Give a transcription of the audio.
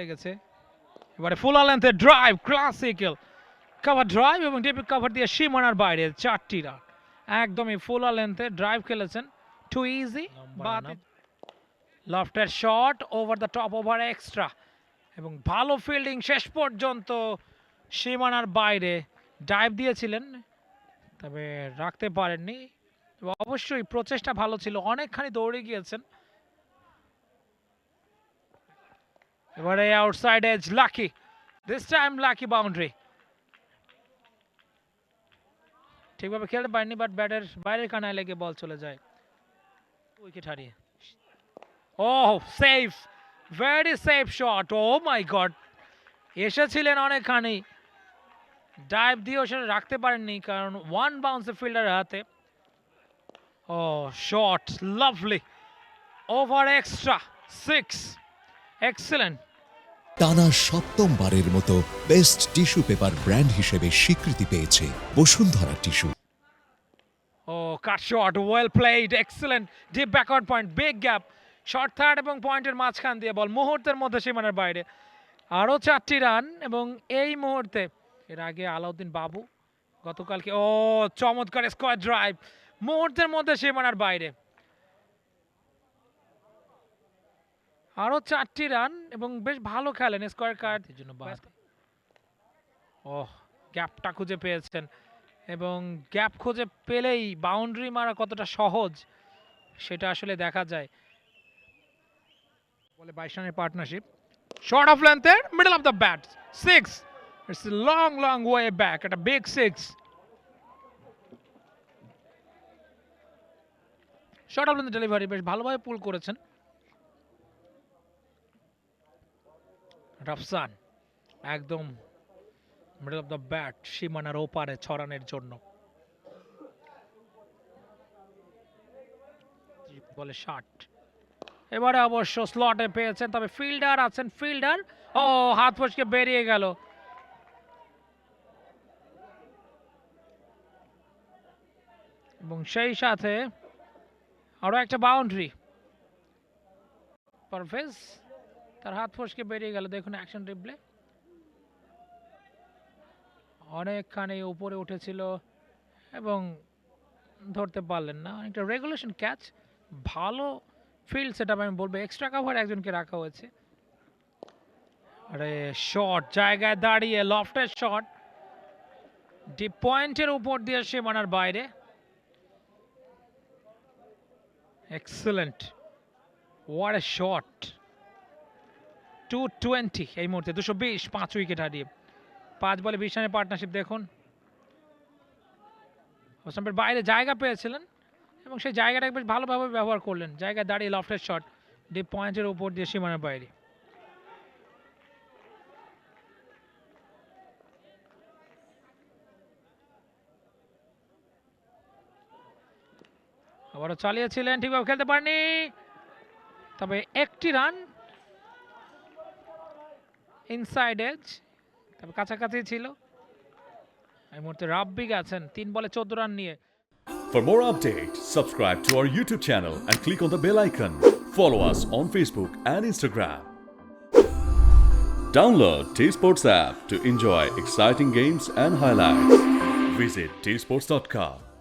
লেগেছে। এবারে ফুল লেন্থে ড্রাইভ ক্লাসিক্যাল কভার ড্রাইভ এবং ডিপি কভার দিয়ে সীমানার বাইরে চারটি রান। একদমই ফুল লেন্থে ড্রাইভ খেলেছেন। Too easy লফটের shot over the top over extra এবং ভালো ফিল্ডিং শেষ পর্যন্ত সীমানার বাইরে ডাইভ দিয়েছিলেন। তবে রাখতে পারেননি। অবশ্যই প্রচেষ্টা ভালো ছিল। অনেকখানি দৌড়ে গিয়েছেন। এবারে outside edge lucky this time lucky boundary ঠিকভাবে খেলতে পারেনি বাট ব্যাটের বাইরের কানায় লেগে বল চলে যায়। উইকেট হারিয়ে। ও safe very safe shot oh my god এসেছিলেন অনেকখানি। ডাইভ দিয়েও সেটা রাখতে পারেননি, কারণ ওয়ান বাউন্সে ফিল্ডারের হাতে। ও shot lovely over extra six excellent টানা সপ্তমবারের মতো বেস্ট টিস্যু পেপার ব্র্যান্ড হিসেবে স্বীকৃতি পেয়েছে বসুন্ধরা টিস্যু ও cut shot well played excellent deep backward point big gap short third এবং পয়েন্টের মাঝখান দিয়ে বল মুহূর্তের মধ্যে সীমানার বাইরে। আরও চারটি রান এবং এই মুহূর্তে, এর আগে আলাউদ্দিন বাবু গতকালকে, ও, চমৎকার স্কোয়ার ড্রাইভ মুহূর্তের মধ্যে সীমানার বাইরে। আরও চারটি রান এবং বেশ ভালো খেলেন স্কোয়ার কার্ড। জন্য বাদ ও গ্যাপটা খুঁজে পেয়েছেন এবং গ্যাপ খুঁজে পেলেই বাউন্ডারি মারা কতটা সহজ সেটা আসলে দেখা যায়। বলে বাইশ রানের partnership. Short of লেন্থের middle of the bat six it's long long way back একটা big six short of length delivery বেশ ভালোভাবে পুল করেছেন। রাফসান, একদম মিডল অফ দ্য ব্যাট সীমানার ওপারে ছড়ানোর জন্য। বলে ষাট। এবারে অবশ্য স্লটে পেয়েছেন, তবে ফিল্ডার আছেন ফিল্ডার ও, হাত ফসকে বেরিয়ে গেল। এবং সেই সাথে আরও একটা বাউন্ডারি পারভেজ তার হাত ফসকে বেরিয়ে গেল। দেখুন অ্যাকশন রিপ্লে অনেকখানি উপরে উঠেছিল এবং ধরতে পারলেন না। একটা রেগুলেশন ক্যাচ ভালো ফিল্ড সেট আমি বলব। এক্সট্রা কাভার একজনকে রাখা হয়েছে। আরে শট জায়গায় দাঁড়িয়ে লফটের শট ডিপ পয়েন্টের উপর দিয়ে সীমানার বাইরে। Excellent what a shot two twenty এই মুহূর্তে দুশো বিশ, পাঁচ উইকেট হারিয়ে। পাঁচ বলে বিশ রানের পার্টনারশিপ দেখুন। হোসাম্পের বাইরে জায়গা পেয়েছিলেন এবং সেই জায়গাটাকে বেশ ভালোভাবে ব্যবহার করলেন। জায়গায় দাঁড়িয়ে লফটের শট ডিপ পয়েন্টের উপর দিয়ে সীমানার বাইরে। আবারও চালিয়েছিলেন, ঠিকভাবে খেলতে পারেনি। তবে একটি রান ইনসাইড এজ তবে কাছাকাছি ছিল এই মুহূর্তে রাব্বিক আছেন তিন বলে চোদ্দ রান নিয়ে For more updates, subscribe to our YouTube channel and click on the bell icon. Follow us on Facebook and Instagram. Download T Sports app to enjoy exciting games and highlights. Visit tsports.com.